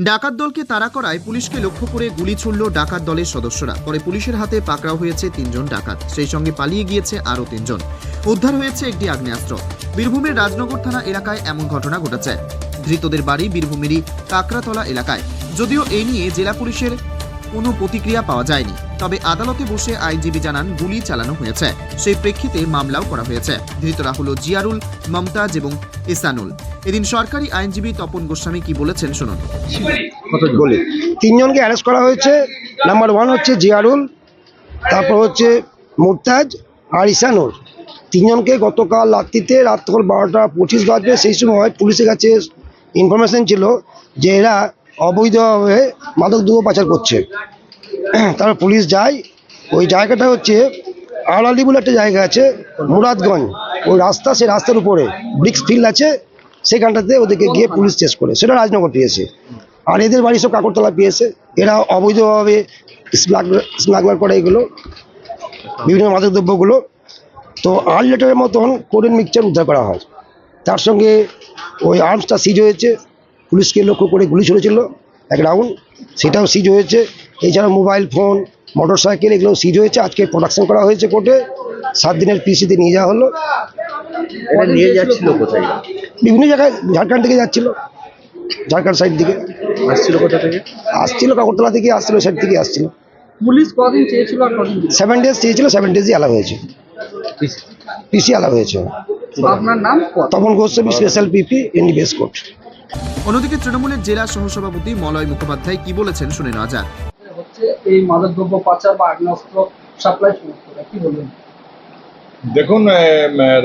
ডাকাত দলকে তাড়া করায় পুলিশকে লক্ষ্য করে গুলি ছুড়ল ডাকাত দলের সদস্যরা। পরে পুলিশের হাতে পাকড়াও হয়েছে তিনজন ডাকাত। সেই সঙ্গে পালিয়ে গিয়েছে আরও তিনজন। উদ্ধার হয়েছে একটি আগ্নেয়াস্ত্র। বীরভূমের রাজনগর থানা এলাকায় এমন ঘটনা ঘটেছে। ধৃতদের বাড়ি বীরভূমেরই কাকরাতলা এলাকায়। যদিও এই নিয়ে জেলা পুলিশের কোনো প্রতিক্রিয়া পাওয়া যায়নি। তবে আদালতে বসে আইনজীবী জানান গুলি চালানো হয়েছে। সেই প্রেক্ষিতে মামলাও করা হয়েছে। ধৃতরা হলো জিয়ারুল, মমতাজ এবং ইসানুল এদিন সরকারি আইনজীবী তপন গোস্বামী কি বলেছেন শুনুন। তিনজনকে অ্যারেস্ট করা হয়েছে। নাম্বার ওয়ান হচ্ছে জিয়ারুল, তারপর হচ্ছে মুরতাজ আর ইসানুল তিনজনকে গতকাল রাত্রিতে রাত বারোটা পঁচিশ বাজবে, সেই সময় পুলিশের কাছে ইনফরমেশন ছিল যে এরা অবৈধভাবে মাদক দ্রব্য পাচার করছে। তারপর পুলিশ যায়। ওই জায়গাটা হচ্ছে আড়ালি বলে একটা জায়গা আছে, মুরাদগঞ্জ। ওই রাস্তা, সেই রাস্তার উপরে ব্রিক্স ফিল্ড আছে, সেখানটাতে ওদেরকে গিয়ে পুলিশ চেস করে। সেটা রাজনগর পেয়েছে। আর এদের বাড়ি সব কাকরতলা পেয়েছে। এরা অবৈধভাবে স্মাগলার করে এগুলো, বিভিন্ন মাদক দ্রব্যগুলো তো আট লিটারের মতন কোরিয়ান মিক্সচার উদ্ধার করা হয়। তার সঙ্গে ওই আর্মসটা সিজ হয়েছে। পুলিশকে লক্ষ্য করে গুলি ছুড়েছিল। এক রাউন্ড সেটাও সিজ হয়েছে। এছাড়া মোবাইল ফোন মোটর সাইকেল এগুলো সিজ হয়েছে। আজকে প্রোডাকশন করা হয়েছে কোর্টে সাত দিনের পিসিতে নিয়ে যাওয়া হলো। এটা নিয়ে যাচ্ছিল কোথায়? বিভিন্ন জায়গায় ঝাড়খণ্ড থেকে যাচ্ছিল। ঝাড়খণ্ড সাইড দিকে। আসছিল কোথা থেকে? আসছিল কাকরতলা থেকে আসছিল সাইড থেকে আসছিল। পুলিশ কদিন চেয়েছিল আর কদিন সেভেন ডেজ চেয়েছিল সেভেন ডেজই আলাদা হয়েছে। পিসি আলাদা হয়েছে। আপনার নাম? Tapan Goswami special PP ND base court অন্যদিকে তৃণমূলের জেলা সহসভাপতি মলয় মুখোপাধ্যায় কি বলেছেন শুনে নেওয়া যাক। হচ্ছে এই মাদকদ্রব্য পাচার বা আগ্নেয়াস্ত্র সাপ্লাই কি বলবেন? দেখুন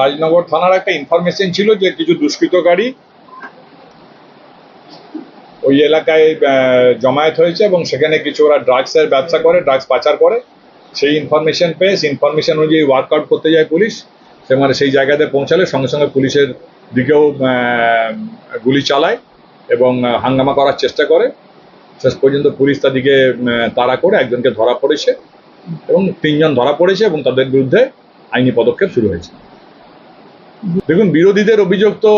রাজনগর থানার একটা ইনফরমেশন ছিল যে কিছু দুষ্কৃতকারী ওই এলাকায় জমায়েত হয়েছে এবং সেখানে কিছু ওরা ড্রাগসের ব্যবসা করে ড্রাগস পাচার করে। সেই ইনফরমেশন পেয়ে সেই ইনফরমেশন অনুযায়ী ওয়ার্কআউট করতে যায় পুলিশ। সে মানে সেই জায়গাতে পৌঁছালে সঙ্গে সঙ্গে পুলিশের দিকেও গুলি চালায় এবং হাঙ্গামা করার চেষ্টা করে। শেষ পর্যন্ত পুলিশ তাদেরকে আহ, তাড়া করে একজনকে ধরা পড়েছে এবং তিনজন ধরা পড়েছে এবং তাদের বিরুদ্ধে আইনি পদক্ষেপ শুরু হয়েছে। দেখুন বিরোধীদের অভিযোগ তো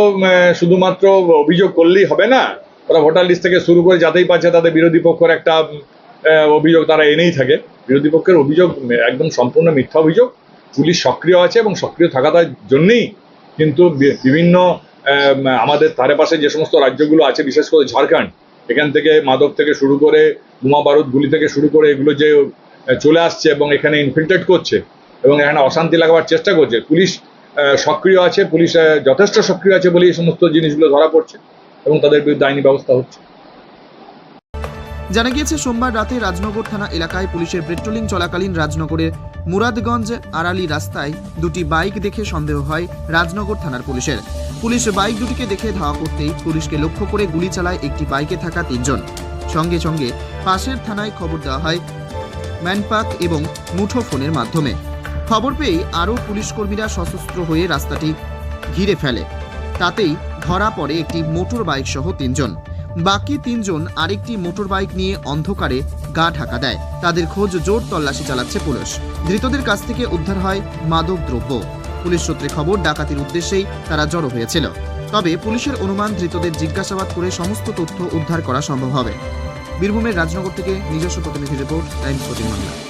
শুধুমাত্র অভিযোগ করলেই হবে না। ওরা ভোটার লিস্ট থেকে শুরু করে যাতেই পাচ্ছে তাদের বিরোধী পক্ষের একটা অভিযোগ তারা এনেই থাকে। বিরোধী পক্ষের অভিযোগ একদম সম্পূর্ণ মিথ্যা অভিযোগ। পুলিশ সক্রিয় আছে এবং সক্রিয় থাকার জন্যই কিন্তু বিভিন্ন আমাদের ধারে পাশে যে সমস্ত রাজ্যগুলো আছে, বিশেষ করে ঝাড়খণ্ড, এখান থেকে মাদক থেকে শুরু করে বোমা বারুদ গুলি থেকে শুরু করে এগুলো যে চলে আসছে এবং এখানে ইনফিল্ট্রেট করছে এবং এখানে অশান্তি লাগাবার চেষ্টা করছে। পুলিশ সক্রিয় আছে, পুলিশ যথেষ্ট সক্রিয় আছে বলে এই সমস্ত জিনিসগুলো ধরা পড়ছে এবং তাদের বিরুদ্ধে আইনি ব্যবস্থা হচ্ছে। জানা গিয়েছে, সোমবার রাতে রাজনগর থানা এলাকায় পুলিশের পেট্রোলিং চলাকালীন রাজনগরের মুরাদগঞ্জ আড়ালি রাস্তায় দুটি বাইক দেখে সন্দেহ হয় রাজনগর থানার পুলিশের। পুলিশ বাইক দুটিকে দেখে ধাওয়া করতেই পুলিশকে লক্ষ্য করে গুলি চালায় একটি বাইকে থাকা তিনজন। সঙ্গে সঙ্গে পাশের থানায় খবর দেওয়া হয় ম্যানপাক এবং মুঠোফোনের মাধ্যমে। খবর পেয়েই আরও পুলিশকর্মীরা সশস্ত্র হয়ে রাস্তাটি ঘিরে ফেলে। তাতেই ধরা পড়ে একটি মোটর বাইক সহ তিনজন। বাকি তিনজন আরেকটি মোটর বাইক নিয়ে অন্ধকারে গা ঢাকা দেয়। তাদের খোঁজ জোর তল্লাশি চালাচ্ছে পুলিশ। ধৃতদের কাছ থেকে উদ্ধার হয় মাদক দ্রব্য। পুলিশ সূত্রে খবর, ডাকাতির উদ্দেশ্যেই তারা জড়ো হয়েছিল। তবে পুলিশের অনুমান, ধৃতদের জিজ্ঞাসাবাদ করে সমস্ত তথ্য উদ্ধার করা সম্ভব হবে। বীরভূমের রাজনগর থেকে নিজস্ব প্রতিনিধি রিপোর্ট, টাইমস বাংলা।